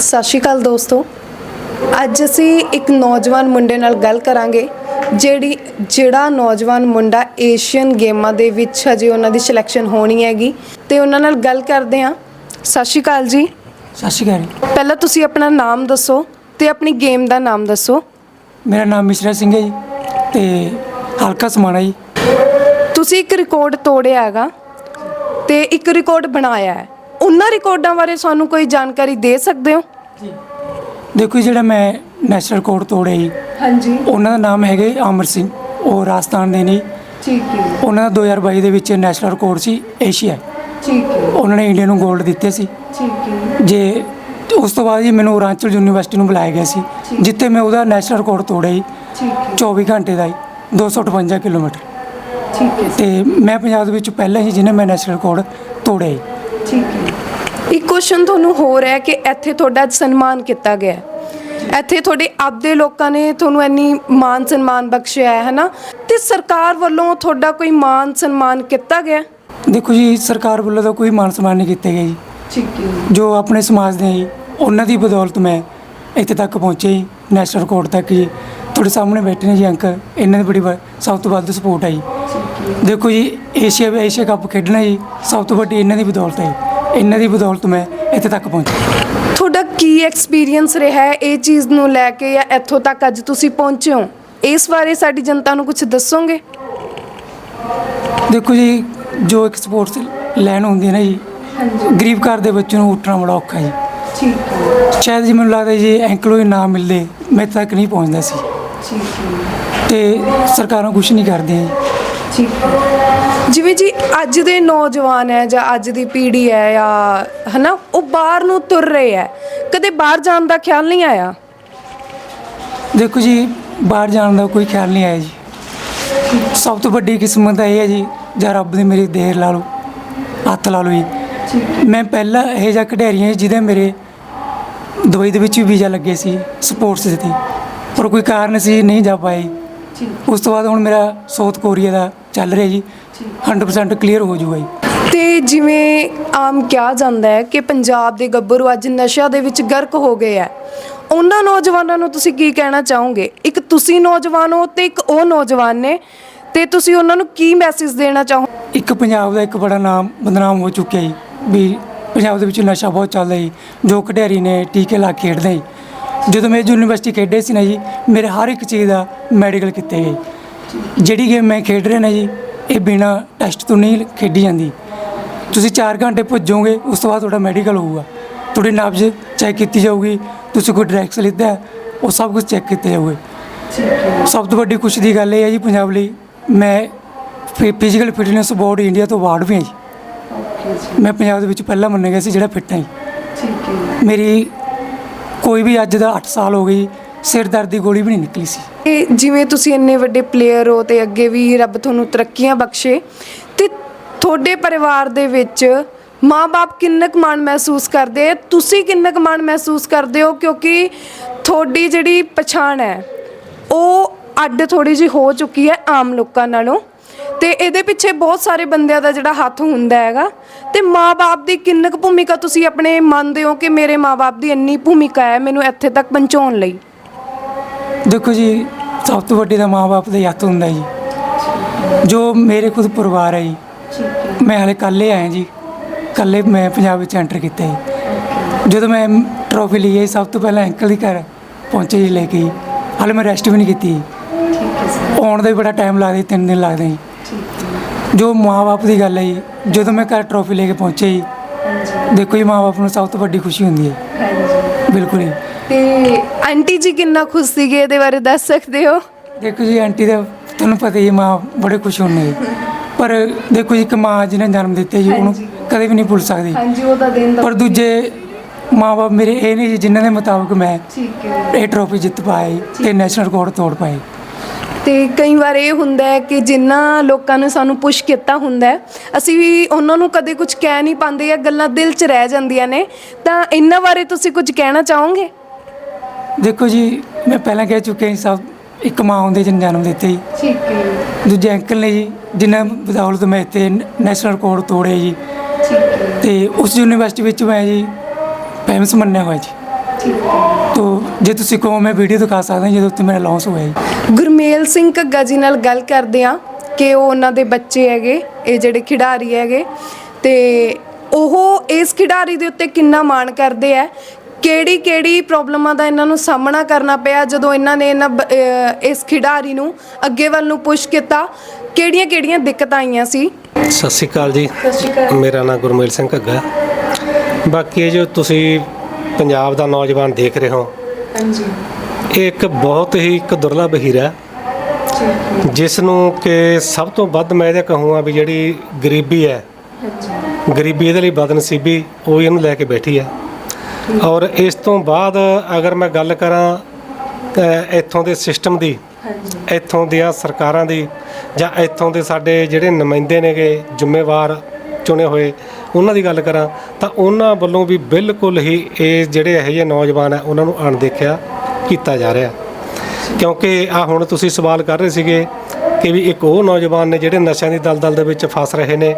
ਸਤਿ ਸ਼੍ਰੀ ਅਕਾਲ ਦੋਸਤੋ। ਅੱਜ ਅਸੀਂ ਇੱਕ ਨੌਜਵਾਨ ਮੁੰਡੇ ਨਾਲ ਗੱਲ ਕਰਾਂਗੇ ਜਿਹੜੀ ਜਿਹੜਾ ਨੌਜਵਾਨ ਮੁੰਡਾ ਏਸ਼ੀਅਨ ਗੇਮਾਂ ਦੇ ਵਿੱਚ ਹਜੇ ਉਹਨਾਂ ਦੀ ਸਿਲੈਕਸ਼ਨ ਹੋਣੀ ਹੈਗੀ ਤੇ ਉਹਨਾਂ ਨਾਲ ਗੱਲ ਕਰਦੇ ਹਾਂ। ਸਤਿ ਸ਼੍ਰੀ ਅਕਾਲ ਜੀ। ਸਤਿ ਸ਼੍ਰੀ ਅਕਾਲ। ਪਹਿਲਾਂ ਤੁਸੀਂ ਆਪਣਾ ਨਾਮ ਦੱਸੋ ਤੇ ਆਪਣੀ ਗੇਮ ਦਾ ਨਾਮ ਦੱਸੋ। ਮੇਰਾ ਨਾਮ ਮਿਸ਼ਰਾ ਸਿੰਘ ਹੈ ਜੀ ਤੇ ਹਲਕਾ ਸਮਾਣਾ ਜੀ। ਤੁਸੀਂ ਇੱਕ ਰਿਕਾਰਡ ਤੋੜਿਆ ਹੈਗਾ ਤੇ ਇੱਕ ਰਿਕਾਰਡ ਬਣਾਇਆ ਹੈ। ਉਹਨਾਂ ਰਿਕਾਰਡਾਂ ਬਾਰੇ ਸਾਨੂੰ ਕੋਈ ਜਾਣਕਾਰੀ ਦੇ ਸਕਦੇ ਹੋ? ਦੇਖੋ ਜੀ, ਜਿਹੜਾ ਮੈਂ ਨੈਸ਼ਨਲ ਕੋਡ ਤੋੜਿਆ ਜੀ ਹਾਂਜੀ। ਉਹਨਾਂ ਦਾ ਨਾਮ ਹੈਗਾ ਜੀ ਅਮਰ ਸਿੰਘ ਉਹ ਰਾਜਸਥਾਨ ਦੇ ਨੇ ਠੀਕ ਹੈ ਉਹਨਾਂ ਦਾ 2022 ਦੇ ਵਿੱਚ ਨੈਸ਼ਨਲ ਕੋਡ ਸੀ ਏਸ਼ੀਆ। ਠੀਕ ਹੈ। ਉਹਨਾਂ ਨੇ ਇੰਡੀਆ ਨੂੰ 골ਡ ਦਿੱਤੇ ਸੀ। ਠੀਕ ਹੈ ਜੇ। ਉਸ ਤੋਂ ਬਾਅਦ ਜੀ ਮੈਨੂੰ ਔਰਾਂਚਲ ਯੂਨੀਵਰਸਿਟੀ ਨੂੰ ਬੁਲਾਇਆ ਗਿਆ ਸੀ ਜਿੱਥੇ ਮੈਂ ਉਹਦਾ ਨੈਸ਼ਨਲ ਕੋਡ ਤੋੜਿਆ ਜੀ। ਠੀਕ ਹੈ। 24 ਘੰਟੇ ਦਾ ਜੀ 258 ਕਿਲੋਮੀਟਰ। ਠੀਕ ਹੈ ਤੇ ਮੈਂ ਪੰਜਾਬ ਦੇ ਵਿੱਚ ਪਹਿਲਾਂ ਹੀ ਜਿਹਨੇ ਮੈਂ ਨੈਸ਼ਨਲ ਕੋਡ ਤੋੜਿਆ ਜੀ। ਠੀਕ ਹੈ। ਇੱਕ ਕੁਐਸਚਨ ਤੁਹਾਨੂੰ ਹੋਰ ਹੈ ਕਿ ਇੱਥੇ ਤੁਹਾਡਾ ਸਨਮਾਨ ਕੀਤਾ ਗਿਆ ਹੈ। ਇੱਥੇ ਤੁਹਾਡੇ ਆਪਦੇ ਲੋਕਾਂ ਨੇ ਤੁਹਾਨੂੰ ਇੰਨੀ ਮਾਨ ਸਨਮਾਨ ਬਖਸ਼ਿਆ ਹੈ ਹਨਾ? ਤੇ ਸਰਕਾਰ ਵੱਲੋਂ ਤੁਹਾਡਾ ਕੋਈ ਮਾਨ ਸਨਮਾਨ ਕੀਤਾ ਗਿਆ ਦੇਖੋ ਜੀ ਸਰਕਾਰ ਵੱਲੋਂ ਤਾਂ ਕੋਈ ਮਾਨ ਸਨਮਾਨ ਨਹੀਂ ਕੀਤੇ ਗਏ ਜੀ। ਠੀਕ ਹੈ। ਜੋ ਆਪਣੇ ਸਮਾਜ ਦੇ ਜੀ ਉਹਨਾਂ ਦੀ ਬਦੌਲਤ ਮੈਂ ਇੱਥੇ ਤੱਕ ਪਹੁੰਚੇ ਜੀ ਨੈਸ਼ਨਲ ਕੋਰਟ ਤੱਕ ਜੀ। ਤੁਹਾਡੇ ਸਾਹਮਣੇ ਬੈਠੇ ਨੇ ਜੀ ਅੰਕਲ ਇਹਨਾਂ ਦੀ ਬੜੀ ਸਭ ਤੋਂ ਵੱਧ ਸਪੋਰਟ ਹੈ ਜੀ। ਦੇਖੋ ਜੀ ਏਸ਼ੀਆ ਏਸ਼ੀਆ ਕੱਪ ਖੇਡਣਾ ਜੀ ਸਭ ਤੋਂ ਵੱਡੀ ਇਹਨਾਂ ਦੀ ਬਦੌਲਤ ਹੈ। ਇਹਨਾਂ ਦੀ ਬਦੌਲਤ ਮੈਂ ਇੱਥੇ ਤੱਕ ਪਹੁੰਚਿਆ। ਤੁਹਾਡਾ ਕੀ ਐਕਸਪੀਰੀਅੰਸ ਰਿਹਾ ਹੈ ਇਹ ਚੀਜ਼ ਨੂੰ ਲੈ ਕੇ ਜਾਂ ਇੱਥੋਂ ਤੱਕ ਅੱਜ ਤੁਸੀਂ ਪਹੁੰਚੇ ਹੋ? ਇਸ ਬਾਰੇ ਸਾਡੀ ਜਨਤਾ ਨੂੰ ਕੁਝ ਦੱਸੋਗੇ? ਦੇਖੋ ਜੀ ਜੋ ਇੱਕ ਸਪੋਰਟਸ ਲੈਣ ਹੁੰਦੀ ਹੈ ਨਾ ਜੀ ਗਰੀਬ ਘਰ ਦੇ ਬੱਚੇ ਨੂੰ ਉੱਠਣਾ ਬੜਾ ਔਖਾ ਜੀ। ਠੀਕ ਹੈ। ਸ਼ਾਇਦ ਜੀ ਮੈਨੂੰ ਲੱਗਦਾ ਜੀ ਐਂਕਲੋ ਹੀ ਨਾ ਮਿਲਦੇ ਮੈਂ ਤੱਕ ਨਹੀਂ ਪਹੁੰਚਦਾ ਸੀ। ਠੀਕ ਹੈ। ਤੇ ਸਰਕਾਰਾਂ ਕੁਝ ਨਹੀਂ ਕਰਦੀਆਂ ਜੀ ਜਿਵੇਂ ਜੀ ਅੱਜ ਦੇ ਨੌਜਵਾਨ ਹੈ ਜਾਂ ਅੱਜ ਦੀ ਪੀੜ੍ਹੀ ਹੈ ਜਾਂ ਹਨਾ ਉਹ ਬਾਹਰ ਨੂੰ ਤੁਰ ਰਹੇ ਹੈ। ਕਦੇ ਬਾਹਰ ਜਾਣ ਦਾ ਖਿਆਲ ਨਹੀਂ ਆਇਆ? ਦੇਖੋ ਜੀ ਬਾਹਰ ਜਾਣ ਦਾ ਕੋਈ ਖਿਆਲ ਨਹੀਂ ਆਇਆ ਜੀ। ਸਭ ਤੋਂ ਵੱਡੀ ਕਿਸਮਤ ਇਹ ਹੈ ਜੀ ਜਾਂ ਰੱਬ ਨੇ ਮੇਰੀ ਦੇਰ ਲਾ ਲਓ ਹੱਥ ਲਾ ਲਓ ਜੀ। ਮੈਂ ਪਹਿਲਾਂ ਇਹ ਜਿਹਾ ਖਿਡਾਰੀਆਂ ਜਿਹਦੇ ਮੇਰੇ ਦੁਬਈ ਦੇ ਵਿੱਚ ਵੀ ਵੀਜ਼ਾ ਲੱਗੇ ਸੀ ਸਪੋਰਟਸ ਦੇ ਤੇ। ਪਰ ਕੋਈ ਕਾਰਨ ਸੀ ਨਹੀਂ ਜਾ ਪਾਏ। ਉਸ ਤੋਂ ਬਾਅਦ ਹੁਣ ਮੇਰਾ ਸਾਊਥ ਕੋਰੀਆ ਦਾ ਚੱਲ ਰਿਹਾ ਜੀ। 100% ਕਲੀਅਰ ਹੋ ਜਾਊਗਾ ਜੀ। ਤੇ ਜਿਵੇਂ ਆਮ ਕਿਹਾ ਜਾਂਦਾ ਹੈ ਕਿ ਪੰਜਾਬ ਦੇ ਗੱਭਰੂ ਅੱਜ ਨਸ਼ਾ ਦੇ ਵਿੱਚ ਗਰਕ ਹੋ ਗਏ ਹੈ। ਉਹਨਾਂ ਨੌਜਵਾਨਾਂ ਨੂੰ ਤੁਸੀਂ ਕੀ ਕਹਿਣਾ ਚਾਹੋਗੇ? ਇੱਕ ਤੁਸੀਂ ਨੌਜਵਾਨ ਹੋ ਤੇ ਇੱਕ ਉਹ ਨੌਜਵਾਨ ਨੇ। ਤੇ ਤੁਸੀਂ ਉਹਨਾਂ ਨੂੰ ਕੀ ਮੈਸੇਜ ਦੇਣਾ ਚਾਹੋ ਇੱਕ ਪੰਜਾਬ ਦਾ ਇੱਕ ਬੜਾ ਨਾਮ ਬਦਨਾਮ ਹੋ ਚੁੱਕਿਆ ਜੀ। ਵੀ ਪੰਜਾਬ ਦੇ ਵਿੱਚ ਨਸ਼ਾ ਬਹੁਤ ਚੱਲਦਾ ਜੀ। ਜੋ ਖਿਡਾਰੀ ਨੇ ਟੀਕੇ ਲਾ ਕੇ ਖੇਡਦੇ ਜੀ। ਜਦੋਂ ਮੈਂ ਯੂਨੀਵਰਸਿਟੀ ਖੇਡੇ ਸੀ ਨਾ ਜੀ ਮੇਰੇ ਹਰ ਇੱਕ ਚੀਜ਼ ਦਾ ਮੈਡੀਕਲ ਕੀਤੇ ਗਏ। ਜਿਹੜੀ ਗੇਮ ਮੈਂ ਖੇਡ ਰਿਹਾ ਨਾ ਜੀ ਇਹ ਬਿਨਾ ਟੈਸਟ ਤੋਂ ਨਹੀਂ ਖੇਡੀ ਜਾਂਦੀ। ਤੁਸੀਂ 4 ਘੰਟੇ ਭੱਜੋਗੇ ਉਸ ਤੋਂ ਬਾਅਦ ਤੁਹਾਡਾ ਮੈਡੀਕਲ ਹੋਊਗਾ। ਤੁਹਾਡੀ ਨਬਜ਼ ਚੈੱਕ ਕੀਤੀ ਜਾਊਗੀ ਤੁਸੀਂ ਕੋਈ ਡਰੈਗਸ ਲਿੱਤਾ ਉਹ ਸਭ ਕੁਝ ਚੈੱਕ ਕੀਤੇ ਜਾਊਗੇ। ਸਭ ਤੋਂ ਵੱਡੀ ਖੁਸ਼ੀ ਦੀ ਗੱਲ ਇਹ ਹੈ ਜੀ ਪੰਜਾਬ ਲਈ ਮੈਂ ਫਿਜ਼ੀਕਲ ਫਿਟਨੈਸ ਬੋਰਡ ਇੰਡੀਆ ਤੋਂ ਅਵਾਰਡ ਵੀ ਹਾਂ ਜੀ। ਮੈਂ ਪੰਜਾਬ ਦੇ ਵਿੱਚ ਪਹਿਲਾ ਮੰਨਿਆ ਗਿਆ ਸੀ ਜਿਹੜਾ ਫਿੱਟ ਹੈ ਜੀ। ਠੀਕ ਹੈ ਮੇਰੀ ਕੋਈ ਵੀ ਅੱਜ ਦਾ 8 ਸਾਲ ਹੋ ਗਈ ਸਿਰ ਦਰਦ ਦੀ ਗੋਲੀ ਵੀ ਨਹੀਂ ਨਿਕਲੀ ਸੀ। ਤੇ ਜਿਵੇਂ ਤੁਸੀਂ ਇੰਨੇ ਵੱਡੇ ਪਲੇਅਰ ਹੋ ਤੇ ਅੱਗੇ ਵੀ ਰੱਬ ਤੁਹਾਨੂੰ ਤਰੱਕੀਆਂ ਬਖਸ਼ੇ ਤੇ ਤੁਹਾਡੇ ਪਰਿਵਾਰ ਦੇ ਵਿੱਚ ਮਾਪੇ ਕਿੰਨਾ ਕੁ ਮਾਣ ਮਹਿਸੂਸ ਕਰਦੇ? ਆ ਤੁਸੀਂ ਕਿੰਨਾ ਕੁ ਮਾਣ ਮਹਿਸੂਸ ਕਰਦੇ ਹੋ? ਕਿਉਂਕਿ ਤੁਹਾਡੀ ਜਿਹੜੀ ਪਛਾਣ ਹੈ, ਉਹ ਅੱਡ ਥੋੜੀ ਜਿਹੀ ਹੋ ਚੁੱਕੀ ਹੈ ਆਮ ਲੋਕਾਂ ਨਾਲੋਂ। ਤੇ ਇਹਦੇ ਪਿੱਛੇ ਬਹੁਤ ਸਾਰੇ ਬੰਦਿਆਂ ਦਾ ਜਿਹੜਾ ਹੱਥ ਹੁੰਦਾ ਹੈਗਾ। ਤੇ ਮਾਪੇ ਦੀ ਕਿੰਨਾ ਕੁ ਭੂਮਿਕਾ ਤੁਸੀਂ ਆਪਣੇ ਮੰਨਦੇ ਹੋ ਕਿ ਮੇਰੇ ਮਾਪੇ ਦੀ ਇੰਨੀ ਭੂਮਿਕਾ ਹੈ ਮੈਨੂੰ ਇੱਥੇ ਤੱਕ ਪਹੁੰਚਾਉਣ ਲਈ? ਦੇਖੋ ਜੀ ਸਭ ਤੋਂ ਵੱਡੀ ਦਾ ਮਾਂ-ਬਾਪ ਦਾ ਹੱਥ ਹੁੰਦਾ ਜੀ। ਜੋ ਮੇਰੇ ਖੁਦ ਪਰਿਵਾਰ ਹੈ ਜੀ। ਮੈਂ ਹਾਲੇ ਕੱਲ੍ਹ ਆਇਆ ਜੀ। ਕੱਲ੍ਹ ਮੈਂ ਪੰਜਾਬ ਵਿੱਚ ਐਂਟਰ ਕੀਤਾ ਜੀ। ਜਦੋਂ ਮੈਂ ਟਰੋਫੀ ਲਈ ਆਈ ਸਭ ਤੋਂ ਪਹਿਲਾਂ ਅੰਕਲ ਦੇ ਘਰ ਪਹੁੰਚੇ ਜੀ ਲੈ ਕੇ। ਹਾਲੇ ਮੈਂ ਰੈਸਟ ਵੀ ਨਹੀਂ ਕੀਤੀ। ਆਉਣ ਦਾ ਵੀ ਬੜਾ ਟਾਈਮ ਲੱਗਦਾ ਤਿੰਨ ਦਿਨ ਲੱਗਦੇ ਜੀ। ਜੋ ਮਾਂ-ਬਾਪ ਦੀ ਗੱਲ ਹੈ ਜੀ ਜਦੋਂ ਮੈਂ ਘਰ ਟਰੋਫੀ ਲੈ ਕੇ ਪਹੁੰਚੇ ਜੀ। ਦੇਖੋ ਜੀ ਮਾਂ-ਬਾਪ ਨੂੰ ਸਭ ਤੋਂ ਵੱਡੀ ਖੁਸ਼ੀ ਹੁੰਦੀ ਹੈ। ਬਿਲਕੁਲ ਜੀ। ਤੇ ਆਂਟੀ ਜੀ ਕਿੰਨਾ ਖੁਸ਼ ਸੀਗੇ ਇਹਦੇ ਬਾਰੇ ਦੱਸ ਸਕਦੇ ਹੋ? ਦੇਖੋ ਜੀ ਆਂਟੀ ਦਾ ਤੁਹਾਨੂੰ ਪਤਾ ਹੀ ਹੈ, ਮਾਂ ਬੜੇ ਖੁਸ਼ ਹੁੰਦੇ ਪਰ ਦੇਖੋ ਜੀ ਇੱਕ ਮਾਂ ਜਿਹਨੇ ਜਨਮ ਦਿੱਤੇ ਜੀ ਉਹਨੂੰ ਕਦੇ ਵੀ ਨਹੀਂ ਭੁੱਲ ਸਕਦੀ। ਹਾਂਜੀ ਉਹਦਾ ਦਿਨ ਪਰ ਦੂਜੇ ਮਾਂ-ਬਾਪ ਮੇਰੇ ਇਹ ਨਹੀਂ ਜੀ ਜਿਨ੍ਹਾਂ ਦੇ ਮੁਤਾਬਕ ਮੈਂ ਠੀਕ ਹੈ। ਇਹ ਟਰੋਫੀ ਜਿੱਤ ਪਾਈ ਤੇ ਨੈਸ਼ਨਲ ਰਿਕਾਰਡ ਤੋੜ ਪਾਈ। ਤੇ ਕਈ ਵਾਰ ਇਹ ਹੁੰਦਾ ਹੈ ਕਿ ਜਿਨ੍ਹਾਂ ਲੋਕਾਂ ਨੇ ਸਾਨੂੰ ਪੁਸ਼ ਕੀਤਾ ਹੁੰਦਾ ਹੈ ਅਸੀਂ ਵੀ ਉਹਨਾਂ ਨੂੰ ਕਦੇ ਕੁਝ ਕਹਿ ਨਹੀਂ ਪਾਉਂਦੇ ਜਾਂ ਗੱਲਾਂ ਦਿਲ 'ਚ ਰਹਿ ਜਾਂਦੀਆਂ ਨੇ ਤਾਂ ਇਹਨਾਂ ਬਾਰੇ ਤੁਸੀਂ ਕੁਝ ਕਹਿਣਾ ਚਾਹੋਗੇ? ਦੇਖੋ ਜੀ ਮੈਂ ਪਹਿਲਾਂ ਕਹਿ ਚੁੱਕਿਆ ਜੀ ਸਭ ਇੱਕ ਮਾਂ ਹੁੰਦੀ ਜਿਹਨੇ ਜਨਮ ਦਿੱਤੇ ਜੀ। ਠੀਕ ਹੈ ਦੂਜੇ ਅੰਕਲ ਨੇ ਜੀ ਜਿਨ੍ਹਾਂ ਬਦੌਲਤ ਮੈਂ ਇੱਥੇ ਨੈਸ਼ਨਲ ਰਿਕਾਰਡ ਤੋੜਿਆ ਜੀ। ਠੀਕ ਹੈ। ਤੇ ਉਸ ਯੂਨੀਵਰਸਿਟੀ ਵਿੱਚ ਮੈਂ ਜੀ ਫੇਮਸ ਮੰਨਿਆ ਹੋਇਆ ਜੀ। ਤੋ ਜੇ ਤੁਸੀਂ ਕਹੋ ਮੈਂ ਵੀਡੀਓ ਦਿਖਾ ਸਕਦਾ ਜਦੋਂ ਉੱਤੇ ਮੇਰਾ ਲਾਂਚ ਹੋਇਆ ਜੀ। ਗੁਰਮੇਲ ਸਿੰਘ ਘੱਗਾ ਜੀ ਨਾਲ ਗੱਲ ਕਰਦੇ ਆ ਕਿ ਉਹ ਉਹਨਾਂ ਦੇ ਬੱਚੇ ਹੈਗੇ ਇਹ ਜਿਹੜੇ ਖਿਡਾਰੀ ਹੈਗੇ। ਤੇ ਉਹ ਇਸ ਖਿਡਾਰੀ ਦੇ ਉੱਤੇ ਕਿੰਨਾ ਮਾਣ ਕਰਦੇ ਆ ਕਿਹੜੀ ਕਿਹੜੀ ਪ੍ਰੋਬਲਮਾਂ ਦਾ ਇਹਨਾਂ ਨੂੰ ਸਾਹਮਣਾ ਕਰਨਾ ਪਿਆ ਜਦੋਂ ਇਹਨਾਂ ਨੇ ਇਹਨਾਂ ਬ- ਅਹ ਇਸ ਖਿਡਾਰੀ ਨੂੰ ਅੱਗੇ ਵੱਲ ਨੂੰ ਪੁਸ਼ ਕੀਤਾ? ਕਿਹੜੀਆਂ ਕਿਹੜੀਆਂ ਦਿੱਕਤਾਂ ਆਈਆਂ ਸੀ? ਸਤਿ ਸ਼੍ਰੀ ਅਕਾਲ ਜੀ। ਸਤਿ ਸ਼੍ਰੀ ਅਕਾਲ। ਮੇਰਾ ਨਾਮ ਗੁਰਮੇਲ ਸਿੰਘ ਘੱਗਾ। ਹੈ। ਬਾਕੀ ਇਹ ਜੋ ਤੁਸੀਂ ਪੰਜਾਬ ਦਾ ਨੌਜਵਾਨ ਦੇਖ ਰਹੇ ਹੋ ਹਾਂਜੀ। ਇਹ ਇੱਕ ਬਹੁਤ ਹੀ ਇੱਕ ਦੁਰਲਭ ਹੀਰਾ ਹੈ, ਜਿਸ ਨੂੰ ਕਿ ਸਭ ਤੋਂ ਵੱਧ ਮੈਂ ਇਹਦੇ ਕਹੂੰਗਾ ਵੀ ਜਿਹੜੀ ਗਰੀਬੀ ਹੈ ਗਰੀਬੀ ਇਹਦੇ ਲਈ ਬਦਨਸੀਬੀ ਉਹ ਇਹਨੂੰ ਲੈ ਕੇ ਬੈਠੀ ਹੈ। ਔਰ ਇਸ ਤੋਂ ਬਾਅਦ ਅਗਰ ਮੈਂ ਗੱਲ ਕਰਾਂ ਇੱਥੋਂ ਦੇ ਸਿਸਟਮ ਦੀ ਇੱਥੋਂ ਦੀਆਂ ਸਰਕਾਰਾਂ ਦੀ ਜਾਂ ਇੱਥੋਂ ਦੇ ਸਾਡੇ ਜਿਹੜੇ ਨੁਮਾਇੰਦੇ ਨੇਗੇ ਜ਼ਿੰਮੇਵਾਰ ਚੁਣੇ ਹੋਏ ਉਹਨਾਂ ਦੀ ਗੱਲ ਕਰਾਂ ਤਾਂ ਉਹਨਾਂ ਵੱਲੋਂ ਵੀ ਬਿਲਕੁਲ ਹੀ ਇਹ ਜਿਹੜੇ ਇਹੋ ਜਿਹੇ ਨੌਜਵਾਨ ਹੈ ਉਹਨਾਂ ਨੂੰ ਅਣਦੇਖਿਆ ਕੀਤਾ ਜਾ ਰਿਹਾ। ਕਿਉਂਕਿ ਆ ਹੁਣ ਤੁਸੀਂ ਸਵਾਲ ਕਰ ਰਹੇ ਸੀਗੇ ਕਿ ਵੀ ਇੱਕ ਉਹ ਨੌਜਵਾਨ ਨੇ ਜਿਹੜੇ ਨਸ਼ਿਆਂ ਦੀ ਦਲਦਲ ਦੇ ਵਿੱਚ ਫਸ ਰਹੇ ਨੇ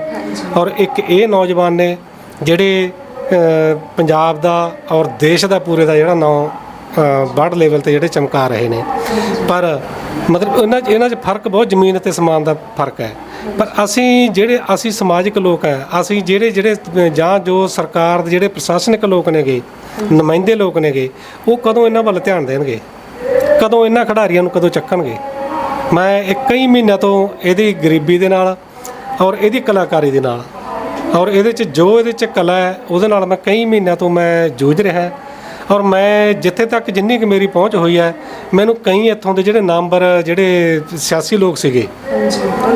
ਔਰ ਇੱਕ ਇਹ ਨੌਜਵਾਨ ਨੇ ਜਿਹੜੇ ਪੰਜਾਬ ਦਾ ਔਰ ਦੇਸ਼ ਦਾ ਪੂਰੇ ਦਾ ਜਿਹੜਾ ਨਾਂ ਵਰਲਡ ਲੈਵਲ ਤੇ ਜਿਹੜੇ ਚਮਕਾ ਰਹੇ ਨੇ। ਪਰ ਮਤਲਬ ਇਹਨਾਂ 'ਚ ਇਹਨਾਂ 'ਚ ਫ਼ਰਕ ਬਹੁਤ ਜ਼ਮੀਨ ਅਤੇ ਸਮਾਨ ਦਾ ਫ਼ਰਕ ਹੈ। ਪਰ ਅਸੀਂ ਜਿਹੜੇ, ਅਸੀਂ ਸਮਾਜਿਕ ਲੋਕ ਹੈ, ਅਸੀਂ ਜਿਹੜੇ ਜਿਹੜੇ ਜਾਂ ਜੋ ਸਰਕਾਰ ਦੇ ਜਿਹੜੇ ਪ੍ਰਸ਼ਾਸਨਿਕ ਲੋਕ ਨੇਗੇ, ਨੁਮਾਇੰਦੇ ਲੋਕ ਨੇਗੇ, ਉਹ ਕਦੋਂ ਇਹਨਾਂ ਵੱਲ ਧਿਆਨ ਦੇਣਗੇ? ਕਦੋਂ ਇਹਨਾਂ ਖਿਡਾਰੀਆਂ ਨੂੰ ਕਦੋਂ ਚੱਕਣਗੇ? ਮੈਂ ਇਹ ਕਈ ਮਹੀਨਿਆਂ ਤੋਂ ਇਹਦੀ ਗਰੀਬੀ ਦੇ ਨਾਲ ਔਰ ਇਹਦੀ ਕਲਾਕਾਰੀ ਦੇ ਨਾਲ ਔਰ ਇਹਦੇ 'ਚ ਜੋ ਇਹਦੇ 'ਚ ਕਲਾ ਹੈ, ਉਹਦੇ ਨਾਲ ਮੈਂ ਕਈ ਮਹੀਨਿਆਂ ਤੋਂ ਮੈਂ ਜੂਝ ਰਿਹਾ ਔਰ ਮੈਂ ਜਿੱਥੇ ਤੱਕ ਜਿੰਨੀ ਕੁ ਮੇਰੀ ਪਹੁੰਚ ਹੋਈ ਹੈ, ਮੈਨੂੰ ਕਈ ਇੱਥੋਂ ਦੇ ਜਿਹੜੇ ਨਾਮਵਰ, ਜਿਹੜੇ ਸਿਆਸੀ ਲੋਕ ਸੀਗੇ,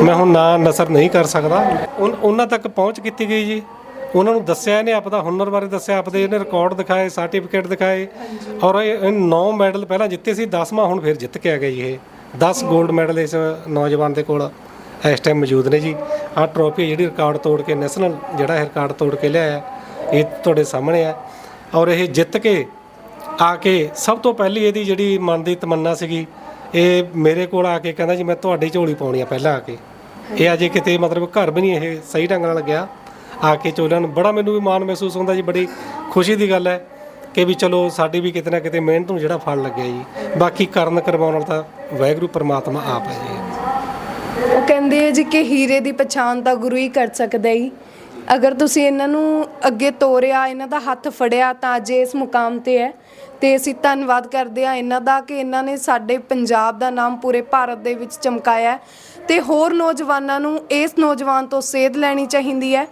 ਮੈਂ ਹੁਣ ਨਾਂ ਨਸਰ ਨਹੀਂ ਕਰ ਸਕਦਾ। ਉਨ- ਉਹਨਾਂ ਤੱਕ ਪਹੁੰਚ ਕੀਤੀ ਗਈ ਜੀ। ਉਹਨਾਂ ਨੂੰ ਦੱਸਿਆ ਇਹਨੇ ਆਪਦਾ ਹੁਨਰ ਬਾਰੇ ਦੱਸਿਆ, ਆਪਦੇ ਇਹਨੇ ਰਿਕਾਰਡ ਦਿਖਾਏ ਸਰਟੀਫਿਕੇਟ ਦਿਖਾਏ। ਔਰ ਇਹ 9 ਮੈਡਲ ਪਹਿਲਾਂ ਜਿੱਤੇ ਸੀ 10ਵਾਂ ਹੁਣ ਫਿਰ ਜਿੱਤ ਕੇ ਆ ਗਏ ਜੀ ਇਹ। 10 골ਡ ਮੈਡਲ ਇਸ ਨੌਜਵਾਨ ਦੇ ਕੋਲ। ਇਸ ਟਾਈਮ ਮੌਜੂਦ ਨੇ ਜੀ। ਆਹ ਟਰੋਫੀ ਜਿਹੜੀ ਰਿਕਾਰਡ ਤੋੜ ਕੇ ਨੈਸ਼ਨਲ ਜਿਹੜਾ ਇਹ ਰਿਕਾਰਡ ਤੋੜ ਕੇ ਲਿਆਇਆ ਇਹ ਤੁਹਾਡੇ ਸਾਹਮਣੇ ਆ ਔਰ ਇਹ ਜਿੱਤ ਕੇ ਆ ਕੇ ਸਭ ਤੋਂ ਪਹਿਲੀ ਇਹਦੀ ਜਿਹੜੀ ਮਨ ਦੀ ਤਮੰਨਾ ਸੀਗੀ ਇਹ ਮੇਰੇ ਕੋਲ ਆ ਕੇ ਕਹਿੰਦਾ ਜੀ ਮੈਂ ਤੁਹਾਡੀ ਝੋਲੀ ਪਾਉਣੀ ਆ ਪਹਿਲਾਂ ਆ ਕੇ। ਇਹ ਅਜੇ ਕਿਤੇ ਮਤਲਬ ਘਰ ਵੀ ਨਹੀਂ ਇਹ ਸਹੀ ਢੰਗ ਨਾਲ ਗਿਆ ਆ ਕੇ ਚੋਲਿਆਂ ਨੂੰ ਬੜਾ ਮੈਨੂੰ ਵੀ ਮਾਣ ਮਹਿਸੂਸ ਹੁੰਦਾ ਜੀ ਬੜੀ ਖੁਸ਼ੀ ਦੀ ਗੱਲ ਹੈ ਕਿ ਵੀ ਚਲੋ ਸਾਡੀ ਵੀ ਕਿਤੇ ਨਾ ਕਿਤੇ ਮਿਹਨਤ ਨੂੰ ਜਿਹੜਾ ਫਲ ਲੱਗਿਆ ਜੀ। ਬਾਕੀ ਕਰਨ ਕਰਵਾਉਣ ਵਾਲਾ ਤਾਂ ਵਾਹਿਗੁਰੂ ਪਰਮਾਤਮਾ ਆਪ ਹੈ ਜੀ। ਉਹ ਕਹਿੰਦੇ ਆ ਜੀ ਕਿ ਹੀਰੇ ਦੀ ਪਛਾਣ ਤਾਂ ਗੁਰੂ ਹੀ ਕਰ ਸਕਦਾ ਹੀ ਅਗਰ ਤੁਸੀਂ ਇਹਨਾਂ ਨੂੰ ਅੱਗੇ ਤੋਰਿਆ, ਇਹਨਾਂ ਦਾ ਹੱਥ ਫੜਿਆ, ਤਾਂ ਅੱਜ ਇਸ ਮੁਕਾਮ ਤੇ ਹੈ। ਤੇ ਅਸੀਂ ਧੰਨਵਾਦ ਕਰਦੇ ਆ ਇਹਨਾਂ ਦਾ ਕਿ ਇਹਨਾਂ ਨੇ ਸਾਡੇ ਪੰਜਾਬ ਦਾ ਨਾਮ ਪੂਰੇ ਭਾਰਤ ਦੇ ਵਿੱਚ ਚਮਕਾਇਆ ਹੈ। ਤੇ ਹੋਰ ਨੌਜਵਾਨਾਂ ਨੂੰ ਇਸ ਨੌਜਵਾਨ ਤੋਂ ਸੇਧ ਲੈਣੀ ਚਾਹੀਦੀ ਹੈ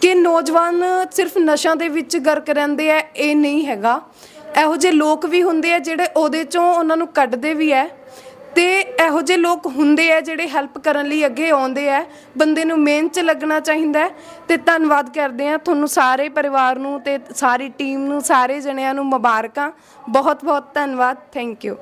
ਕਿ ਨੌਜਵਾਨ ਸਿਰਫ ਨਸ਼ਿਆਂ ਦੇ ਵਿੱਚ ਗਰਕ ਰਹਿੰਦੇ ਆ, ਇਹ ਨਹੀਂ ਹੈਗਾ। ਇਹੋ ਜਿਹੇ ਲੋਕ ਵੀ ਹੁੰਦੇ ਆ ਜਿਹੜੇ ਉਹਦੇ ਚੋਂ ਉਹਨਾਂ ਨੂੰ ਕੱਢਦੇ ਵੀ ਹੈ। ਤੇ ਇਹੋ ਜਿਹੇ ਲੋਕ ਹੁੰਦੇ ਆ ਜਿਹੜੇ ਹੈਲਪ ਕਰਨ ਲਈ ਅੱਗੇ ਆਉਂਦੇ ਆ। ਬੰਦੇ ਨੂੰ ਮਿਹਨਤ 'ਚ ਲੱਗਣਾ ਚਾਹੀਦਾ ਹੈ ਤੇ ਧੰਨਵਾਦ ਕਰਦੇ ਆ ਤੁਹਾਨੂੰ ਸਾਰੇ ਪਰਿਵਾਰ ਨੂੰ ਤੇ ਸਾਰੀ ਟੀਮ ਨੂੰ, ਸਾਰੇ ਜਣਿਆਂ ਨੂੰ ਮੁਬਾਰਕਾਂ। ਬਹੁਤ ਬਹੁਤ ਧੰਨਵਾਦ। Thank you